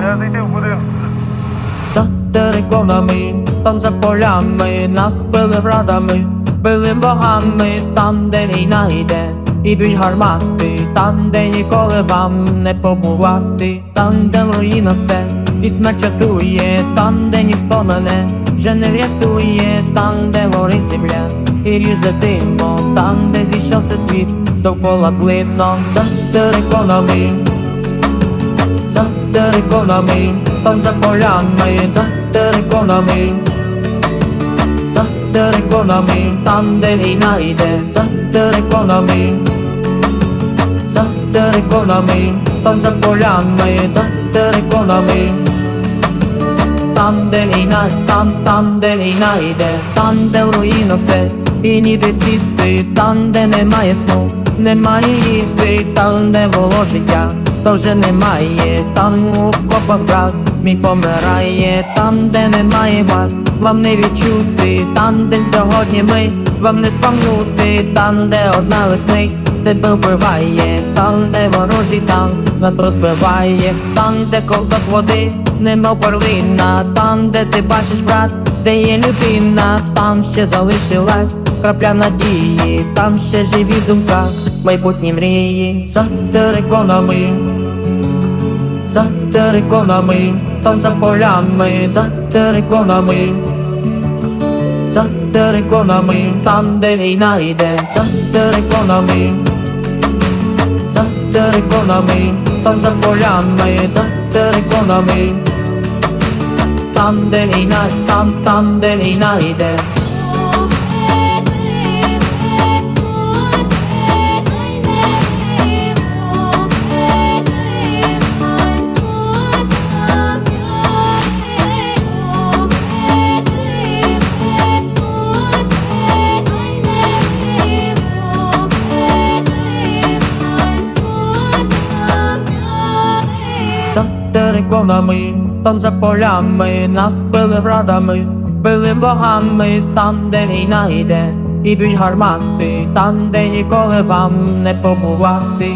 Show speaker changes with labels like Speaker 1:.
Speaker 1: Не зайти в.
Speaker 2: За териконами, там за полями, нас били врадами, били богами, там, де війна йде, і б'ють гармати, там, де ніколи вам не побувати, там, де руїна все, і смерть чатує, там, де ніхто мене вже не врятує, там, де горить земля, і ріже димо, там, де зійшовся світ, довкола блидно, за териконами. За териконами, там за полями, за териконами, за териконами, там де війна йде, за териконами, за териконами, там за полями, за териконами, там де війна, там, там, де війна йде, там, де в руїнах все, і ніде сісти, там, де немає сну, немає їсти, там, де було життя, то вже немає, там у копах брат мій помирає, там, де немає вас, вам не відчути, там, де сьогодні ми, вам не спам'нути, там, де одна весни, тебе вбиває, там, де ворожий там нас розбиває, там, де ковток води, немов перлина, там, де ти бачиш брат, де є людина, там ще залишилась крапля надії, там ще живі думка, майбутні мрії, за териконами, за териконами, там за полями, за териконами. За териконами, там де війна йде, за териконами, за териконами, там за полями, за териконами, там де териконами, там за полями, нас били градами, били богами, там, де війна йде, і бій гармати, там, де ніколи вам не побувати.